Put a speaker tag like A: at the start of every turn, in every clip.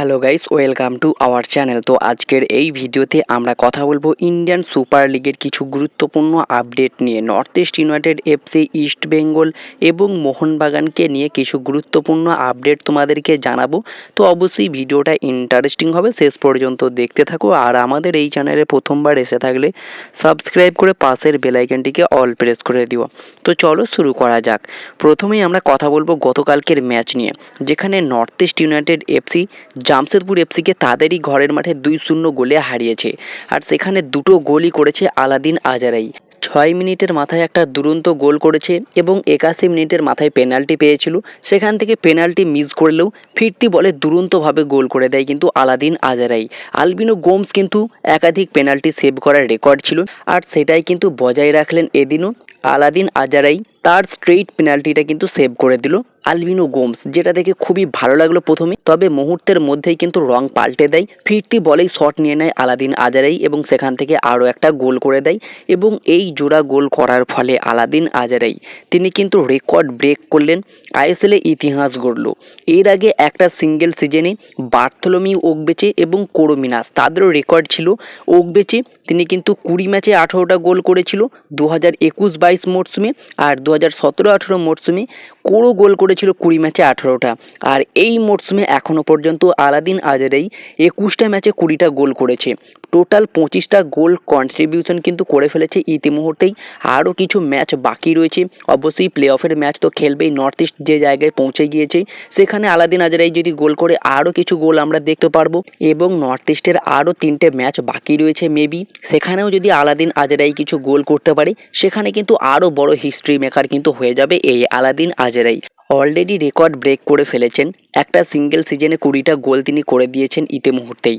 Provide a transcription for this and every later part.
A: Hello guys, welcome to our channel. তো আজকের এই ভিডিওতে আমরা কথা বলব ইন্ডিয়ান সুপার লিগের কিছু গুরুত্বপূর্ণ আপডেট নিয়ে। North east United, FC, east Bengal এবং মোহনবাগানকে নিয়ে কিছু গুরুত্বপূর্ণ আপডেট তোমাদেরকে জানাব। তো অবশ্যই ভিডিওটা ইন্টারেস্টিং হবে, শেষ পর্যন্ত দেখতে থাকো। আর আমাদের এই চ্যানেলে প্রথমবার এসে থাকলে সাবস্ক্রাইব করে পাশের বেলাইকনটিকে অল প্রেস করে দিও। তো চলো শুরু করা যাক। প্রথমেই আমরা কথা বলব গতকালকের ম্যাচ নিয়ে, যেখানে north east United, FC Jamshedpur এফসিকে তাদেরই ঘরের মাঠে দুই শূন্য গোলে হারিয়েছে। আর সেখানে দুটো গোলই করেছে আলাদিন আজারাই। ছয় মিনিটের মাথায় একটা দুরন্ত গোল করেছে এবং একাশি মিনিটের মাথায় পেনাল্টি পেয়েছিল। সেখান থেকে পেনাল্টি মিস করলেও ফিরতি বলে দুরন্তভাবে গোল করে দেয় কিন্তু আলাদিন আজারাই। আলবিনো গোমস কিন্তু একাধিক পেনাল্টি সেভ করার রেকর্ড ছিল। আর সেটাই কিন্তু বজায় রাখলেন এদিনও আলাদিন আজারাই। তার স্ট্রেইট পেনাল্টিটা কিন্তু সেভ করে দিল আলবিনো গোমস, যেটা দেখে খুবই ভালো লাগল প্রথমে। তবে মুহূর্তের মধ্যেই কিন্তু রং পাল্টে দেয়। ফিরতি বলেই শট নিয়ে নেয় আলাদিন আজারাই এবং সেখান থেকে আরও একটা গোল করে দেয় এবং এই জোড়া গোল করার ফলে আলাদিন আজারাই, তিনি কিন্তু রেকর্ড ব্রেক করলেন। আইএসএলে ইতিহাস গড়ল। এর আগে একটা সিঙ্গেল সিজনে বার্থলোমি ওকবেচে এবং কোরোমিনাস, তাদেরও রেকর্ড ছিল ওকবেচে তিনি কিন্তু কুড়ি ম্যাচে আঠারোটা গোল করেছিল। দু হাজার একুশ বাইশ মরশুমে আর দু হাজার সতেরো আঠেরো মরশুমে কোরো গোল করেছিল কুড়ি ম্যাচে আঠেরোটা। আর এই মরশুমে এখনও পর্যন্ত আলাদিন আজারেই একুশটা ম্যাচে কুড়িটা গোল করেছে। টোটাল পঁচিশটা গোল কন্ট্রিবিউশন কিন্তু করে ফেলেছে ইতিমুহূর্তেই। আরও কিছু ম্যাচ বাকি রয়েছে। অবশ্যই প্লে অফের ম্যাচ তো খেলবেই। নর্থ ইস্ট যে জায়গায় পৌঁছে গিয়েছে, সেখানে আলাদিন আজারাই যদি গোল করে আরও কিছু গোল আমরা দেখতে পারব। এবং নর্থ ইস্টের আরও তিনটে ম্যাচ বাকি রয়েছে মেবি সেখানেও যদি আলাদিন আজারাই কিছু গোল করতে পারে, সেখানে কিন্তু আরও বড় হিস্ট্রি মেকার কিন্তু হয়ে যাবে এই Alaaeddine Ajaraie already record break করে ফেলেছেন। একটা সিঙ্গেল সিজনে কুড়িটা গোল তিনি করে দিয়েছেন ইতি মুহূর্তেই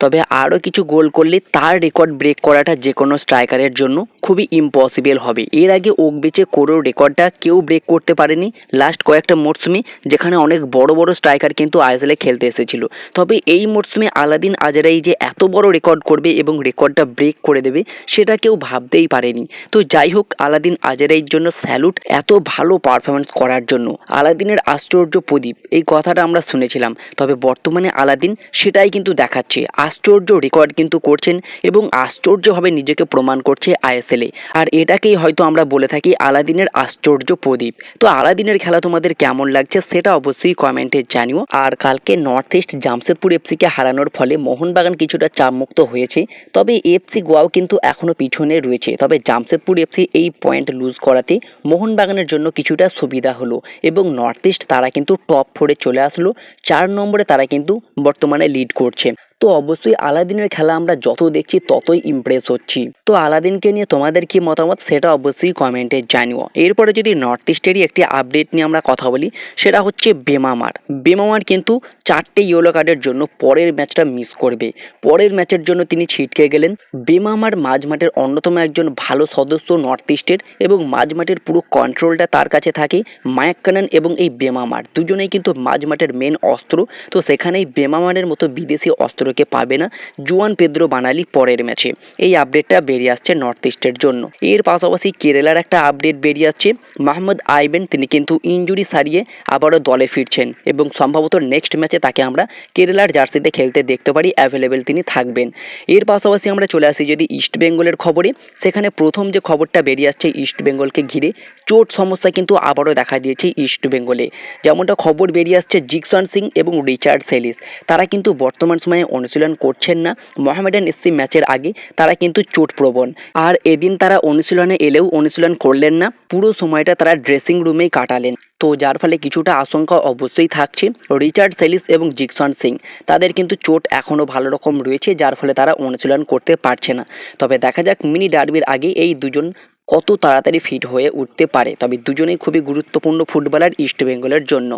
A: তবে আরও কিছু গোল করলে তার রেকর্ড ব্রেক করাটা যে কোনো স্ট্রাইকারের জন্য খুবই ইম্পসিবল হবে। এর আগে ওকবেচে করেও রেকর্ডটা কেউ ব্রেক করতে পারেনি লাস্ট কয়েকটা মরশুমে যেখানে অনেক বড় বড় স্ট্রাইকার কিন্তু আইএসএলে খেলতে এসেছিল। তবে এই মরশুমে আলাদিন আজারাই যে এত বড় রেকর্ড করবে এবং রেকর্ডটা ব্রেক করে দেবে, সেটা কেউ ভাবতেই পারেনি। তো যাই হোক, আলাদিন আজারাইয়ের জন্য স্যালুট এত ভালো পারফরমেন্স করার জন্য। আলাদিনের আশ্চর্য প্রদীপ, এই কথাটা আমরা শুনেছিলাম। তবে বর্তমানে আলাদিন সেটাই কিন্তু দেখাচ্ছে। আশ্চর্য রেকর্ড কিন্তু করছেন এবং আশ্চর্যভাবে নিজেকে প্রমাণ করছে আইএসএলে আর এটাকেই হয়তো আমরা বলে থাকি আলাদিনের আশ্চর্য প্রদীপ। তো আলাদিনের খেলা তোমাদের কেমন লাগছে সেটা অবশ্যই কমেন্টে জানিও। আর কালকে নর্থ ইস্ট জামশেদপুর এফসিকে হারানোর ফলে মোহনবাগান কিছুটা চাপমুক্ত হয়েছে। তবে এফসি গোয়াও কিন্তু এখনও পিছনে রয়েছে। তবে জামশেদপুর এফসি এই পয়েন্ট লুজ করাতে মোহনবাগানের জন্য কিছুটা সুবিধা হলো। এবং নর্থ ইস্ট তারা কিন্তু টপ ফোরে চলে আসলো। চার নম্বরে তারা কিন্তু বর্তমানে লিড করছে। তো অবশ্যই আলাদিনের খেলা আমরা যত দেখছি ততই ইমপ্রেস হচ্ছি। তো আলাদিনকে নিয়ে তোমাদের কি মতামত সেটা অবশ্যই কমেন্টে জানিও। এরপরে যদি নর্থ ইস্টেরই একটি আপডেট নিয়ে আমরা কথা বলি, সেটা হচ্ছে বেমামার বেমামার কিন্তু চারটে ইয়েলো কার্ডের জন্য পরের ম্যাচটা মিস করবে। পরের ম্যাচের জন্য তিনি ছিটকে গেলেন। বেমামার মাঝমাঠের অন্যতম একজন ভালো সদস্য নর্থ ইস্টের এবং মাঝমাঠের পুরো কন্ট্রোলটা তার কাছে থাকে মায়াক্কানন এবং এই বেমামার দুজনেই কিন্তু মাঝমাঠের মেন অস্ত্র। তো সেখানেই বেমামারের মতো বিদেশি অস্ত্রকে পাবে না। জুয়ান পেদ্রো বানালি পরের ম্যাচে। এই আপডেটটা বেরিয়ে আসছে নর্থ ইস্টের জন্য। এর পাশাপাশি কেরালার একটা আপডেট বেরিয়ে আসছে। মাহমুদ আইবেন, তিনি কিন্তু ইঞ্জুরি সারিয়ে আবারও দলে ফিরছেন এবং সম্ভবত নেক্সট ম্যাচে তাকে আমরা কেরালার জার্সিতে খেলতে দেখতে পারি অ্যাভেলেবেল তিনি থাকবেন। এর পাশাপাশি আমরা চলে আসি যদি ইস্ট বেঙ্গলের খবরে। সেখানে প্রথম যে খবরটা বেরিয়ে আসছে ইস্ট বেঙ্গলকে ঘিরে, চোট সমস্যা কিন্তু আবারও দেখা দিয়েছে ইস্ট বেঙ্গলে যেমনটা খবর বেরিয়ে আসছে জিকসন সিং এবং রিচার্ড সেলিস। তারা কিন্তু বর্তমান সময়ে অনুশীলন করছেন না। মোহামেডান এসসি ম্যাচের আগে তারা কিন্তু চোট প্রবণ। আর এদিন তারা অনুশীলনে এলেও অনুশীলন করলেন না। পুরো সময়টা তারা ড্রেসিং রুমেই কাটালেন। তো যার ফলে কিছুটা আশঙ্কা অবশ্যই থাকছে রিচার্ড সেলিস এবং জিকসন সিং। তাদের কিন্তু চোট এখনও ভালো রকম রয়েছে, যার ফলে তারা অনুশীলন করতে পারছে না। তবে দেখা যাক, মিনি ডার্বির আগে এই দুজন কত তাড়াতাড়ি ফিট হয়ে উঠতে পারে, তবে দুজনেই খুবই গুরুত্বপূর্ণ ফুটবলার ইস্ট বেঙ্গলের জন্য।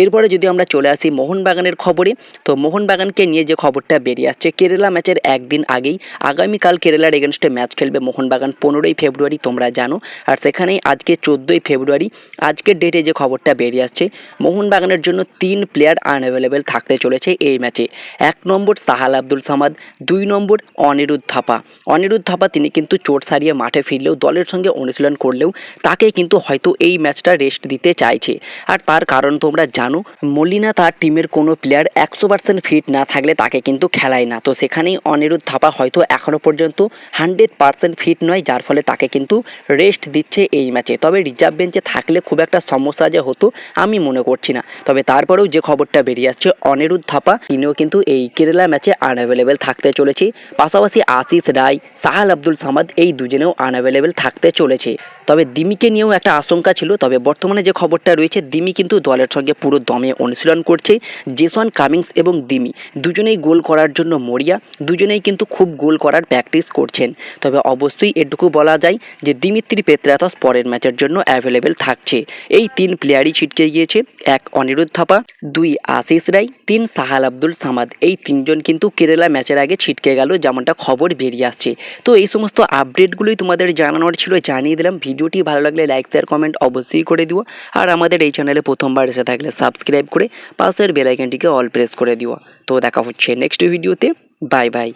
A: এরপরে যদি আমরা চলে আসি মোহনবাগানের খবরে, তো মোহনবাগানকে নিয়ে যে খবরটা বেরিয়ে আসছে, কেরালা ম্যাচের একদিন আগেই, আগামীকাল কেরালার এগেনস্টে ম্যাচ খেলবে মোহনবাগান পনেরোই ফেব্রুয়ারি, তোমরা জানো। আর সেখানেই আজকে চোদ্দোই ফেব্রুয়ারি, আজকের ডেটে যে খবরটা বেরিয়ে আসছে, মোহনবাগানের জন্য তিন প্লেয়ার আনঅ্যাভেলেবেল থাকতে চলেছে এই ম্যাচে। এক নম্বর সাহাল আব্দুল সামাদ, দুই নম্বর অনিরুদ্ধ থাপা। অনিরুদ্ধ থাপা, তিনি কিন্তু চোট সারিয়ে মাঠে ফিরলেও দলের সঙ্গে অনুশীলন করলেও তাকে কিন্তু হয়তো এই ম্যাচটা রেস্ট দিতে চাইছে। আর তার কারণ তোমরা জানো, মলিনা তার টিমের কোনো প্লেয়ার একশো পার্সেন্ট ফিট না থাকলে তাকে কিন্তু খেলায় না। তো সেখানেই অনিরুদ্ধ থাপা হয়তো এখনও পর্যন্ত হান্ড্রেড পার্সেন্ট ফিট নয়, যার ফলে তাকে কিন্তু রেস্ট দিচ্ছে এই ম্যাচে। তবে রিজার্ভ বেঞ্চে থাকলে খুব একটা সমস্যা যে হতো, আমি মনে করছি না। তবে তারপরেও যে খবরটা বেরিয়ে আসছে, অনিরুদ্ধ থাপা, তিনিও কিন্তু এই কেরালা ম্যাচে আনঅ্যাভেলেবেল থাকতে চলেছে। পাশাপাশি আশিস রায়, সাহাল আব্দুল সামাদ, এই দুজনেও আনঅ্যাভেলেবেল থাকতে চলেছে। তবে দিমিকে নিয়েও একটা আশঙ্কা ছিল। তবে বর্তমানে যে খবরটা রয়েছে, দিমি কিন্তু দলের সঙ্গে পুরো দমে অনুশীলন করছে। জেসন কামিংস এবং দিমি দুজনেই গোল করার জন্য মরিয়া, দুজনেই কিন্তু খুব গোল করার প্র্যাকটিস করছেন। তবে অবশ্যই এটুকু বলা যায় যে, দিমিত্রি পেত্রাতস পরের ম্যাচের জন্য অ্যাভেলেবেল থাকছে। এই তিন প্লেয়ারই ছিটকে গিয়েছে। এক অনিরুদ্ধ থাপা, দুই আশিস রায় তিন সাহাল আব্দুল সামাদ। এই তিনজন কিন্তু কেরালা ম্যাচের আগে ছিটকে গেল, যেমনটা খবর বেরিয়ে আসছে। তো এই সমস্ত আপডেটগুলোই তোমাদের জানানোর ছিল। জানিয়ে দিলাম ভিডিওটি ভালো লাগলে লাইক শেয়ার কমেন্ট অবশ্যই করে দিও। আর আমাদের এই চ্যানেলে প্রথমবার এসে থাকলে সাবস্ক্রাইব করে পাশের বেলাইকানটিকে অল প্রেস করে দিও। তো দেখা হচ্ছে নেক্সট ভিডিওতে বাই বাই